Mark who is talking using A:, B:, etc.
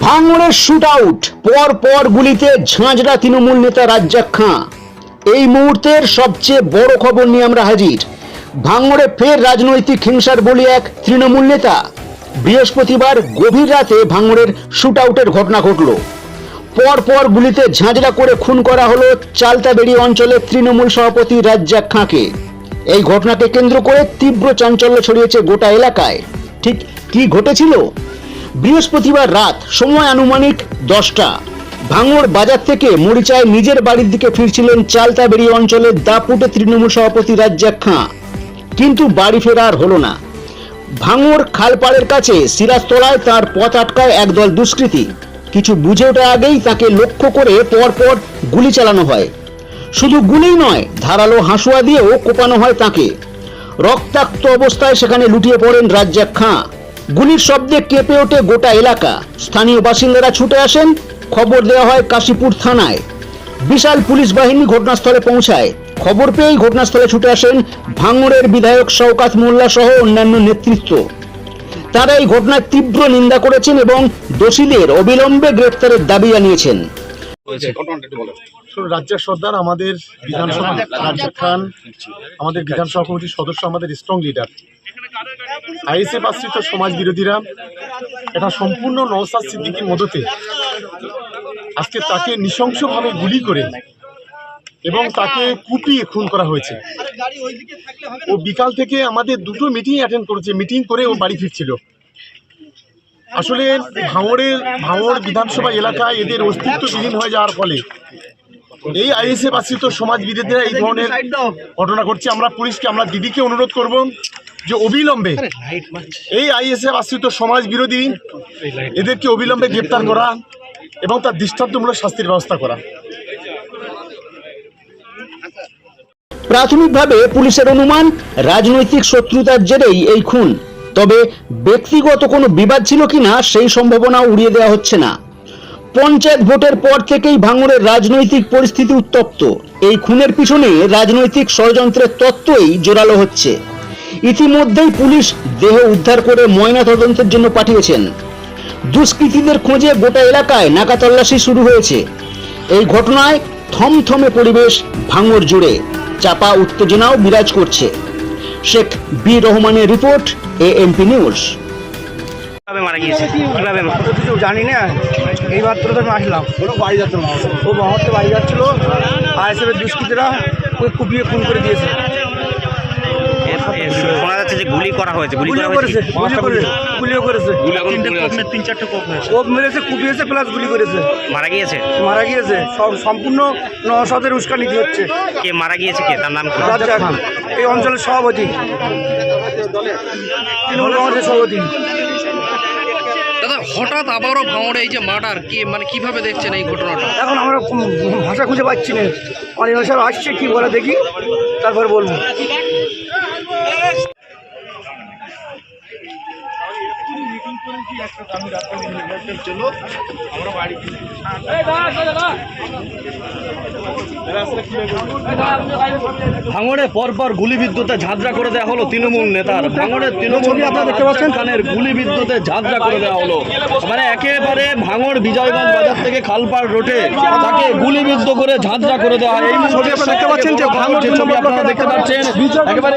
A: ভাঙড়ের shoot out পর পর গুলিতে ঝাঁঝরা তৃণমূল নেতা রাজ্জাক খাঁ। এই মুহূর্তের সবচেয়ে বড় খবর নিয়ে আমরা হাজির। ভাঙড়ে ফের রাজনৈতিক হিংসার বলি এক তৃণমূল নেতা। বৃহস্পতিবার গভীর রাতে ভাঙড়ের শুট আউটের ঘটনা ঘটল। পর পর গুলিতে ঝাঁঝরা করে খুন করা হলো চালতাবেড়ি অঞ্চলের তৃণমূল সভাপতি রাজ্জাক খাঁকে। এই ঘটনাকে কেন্দ্র করে তীব্র চাঞ্চল্য ছড়িয়েছে গোটা এলাকায়। ঠিক কি ঘটেছিল? বৃহস্পতিবার রাত, সময় আনুমানিক দশটা। ভাঙড় বাজার থেকে মরিচায় নিজের বাড়ির দিকে ফিরছিলেন চালতাবেড়ি অঞ্চলের দাপুটে তৃণমূল সভাপতি রাজ্জাক খাঁ। কিন্তু বাড়ি ফেরা আর হলো না। ভাঙড় খালপাড়ের কাছে সিরাজতলায় তার পথ আটকায় একদল দুষ্কৃতী। কিছু বুঝে ওঠা আগেই তাকে লক্ষ্য করে পরপর গুলি চালানো হয়। শুধু গুলিই নয়, ধারালো হাসুয়া দিয়েও কোপানো হয় তাকে। রক্তাক্ত অবস্থায় সেখানে লুটিয়ে পড়েন রাজ্জাক খাঁ। গুলির শব্দে কেঁপে ওঠে গোটা এলাকা। স্থানীয় বাসিন্দারা ছুটে আসেন। খবর দেওয়া হয় কাশীপুর থানায়। বিশাল পুলিশ বাহিনী ঘটনাস্থলে পৌঁছায়। খবর পেয়েই ঘটনাস্থলে ছুটে আসেন ভাঙড়ের বিধায়ক শওকাত মোল্লা সহ অন্যান্য নেতৃত্ব। তারা এই ঘটনার তীব্র নিন্দা করেছেন এবং দোষীদের অবিলম্বে গ্রেপ্তারের দাবি জানিয়েছেন।
B: রাজ্যের সর্দার আমাদের বিধানসভা রাজ্জাক খান আমাদের বিধানসভা কমিটির সদস্য আমাদের স্ট্রং লিডার আইএসএফ আশ্রিত সমাজ বিরোধীরা এটা সম্পূর্ণ নওসাদ সিদ্দিকির মদতে আজকে তাকে নৃশংসভাবে গুলি করে এবং তাকে কুপিয়ে খুন করা হয়েছে। ও বিকাল থেকে আমাদের দুটো মিটিং অ্যাটেন্ড করেছে মিটিং করে ও বাড়ি ফিরছিল। আসলে ভাঙড়ের, ভাঙড় বিধানসভা এলাকায় এদের অস্তিত্ব বিলীন হয়ে যাওয়ার ফলে এই আইএসএফ আশ্রিত সমাজ বিরোধীরা এই ধরনের ঘটনা ঘটছে। আমরা পুলিশকে, আমরা দিদিকে অনুরোধ করব যে অবিলম্বে এই আইএসএফ আশ্রিত সমাজ বিরোধী এদেরকে অবিলম্বে গ্রেপ্তার করা এবং তার দৃষ্টান্তমূলক শাস্তির ব্যবস্থা করা।
A: প্রাথমিকভাবে পুলিশের অনুমান রাজনৈতিক শত্রুতার জেরেই এই খুন। তবে ব্যক্তিগত কোনো বিবাদ ছিল কিনা সেই সম্ভাবনা উড়িয়ে দেওয়া হচ্ছে না। পঞ্চায়েত ভোটের পর থেকেই ভাঙড়ের রাজনৈতিক পরিস্থিতি উত্তপ্ত। এই খুনের পিছনে রাজনৈতিক ষড়যন্ত্রের তত্ত্বই জোরালো হচ্ছে। ইতিমধ্যেই পুলিশ দেহ উদ্ধার করে ময়না তদন্তের জন্য পাঠিয়েছেন। দুষ্কৃতীদের খোঁজে গোটা এলাকায় নাকা তল্লাশি শুরু হয়েছে। এই ঘটনায় থমথমে পরিবেশ ভাঙড় জুড়ে চাপা উত্তেজনাও বিরাজ করছে। শেখ বি রহমানের রিপোর্ট নিউজ।
C: কীভাবে মারা গিয়েছে? কীভাবে
D: জানি না। এইবার তো আসলাম। বাড়ি যাচ্ছিল ও বাড়ি যাচ্ছিল। আইএসএফের দুষ্কৃতীরা ওই কুপিয়ে খুন করে দিয়েছে।
C: এ- এ শোনা যাচ্ছে যে গুলি করা হয়েছে। গুলি করা
D: গুলিও করেছে
C: হয়েছে
D: গুলি করেছে গুলিও করেছে। কোপ মেরেছে কুপিয়েছে প্লাস গুলি করেছে।
C: মারা গিয়েছে?
D: মারা গিয়েছে। সব সম্পূর্ণ নশদের উস্কানিতে হচ্ছে।
C: কে মারা গিয়েছে কে? তার নাম কি?
D: রাজ্জাক খান। এই অঞ্চলের সভাপতি। তৃণমূল কংগ্রেসের সভাপতি।
E: দাদা হঠাৎ আবারও ভাঙড়ে এই যে মার্ডার কি মানে কীভাবে দেখছেন এই ঘটনাটা?
D: এখন আমরা ভাষা খুঁজে পাচ্ছি না। অনেক আসছে কি বলে দেখি তারপর বলব।
F: ভাঙড়ে পরপর গুলিবিদ্যুতে ঝাঁঝরা করে দেওয়া হলো তৃণমূল নেতার। ভাঙড়ের তৃণমূল নেতা দেখতে পাচ্ছেন? খানের গুলিবিদ্যুতে ঝাঁঝরা করে দেওয়া হলো। মানে একেবারে ভাঙড় বিজয়গঞ্জ বাজার থেকে খালপাড় রোডে তাকে গুলিবিদ্ধ করে ঝাঁঝরা করে দেওয়া হয় এই মুহূর্তে দেখতে পাচ্ছেন যে ভাঙড় ছবি আপনারা দেখতে পাচ্ছেন। একেবারে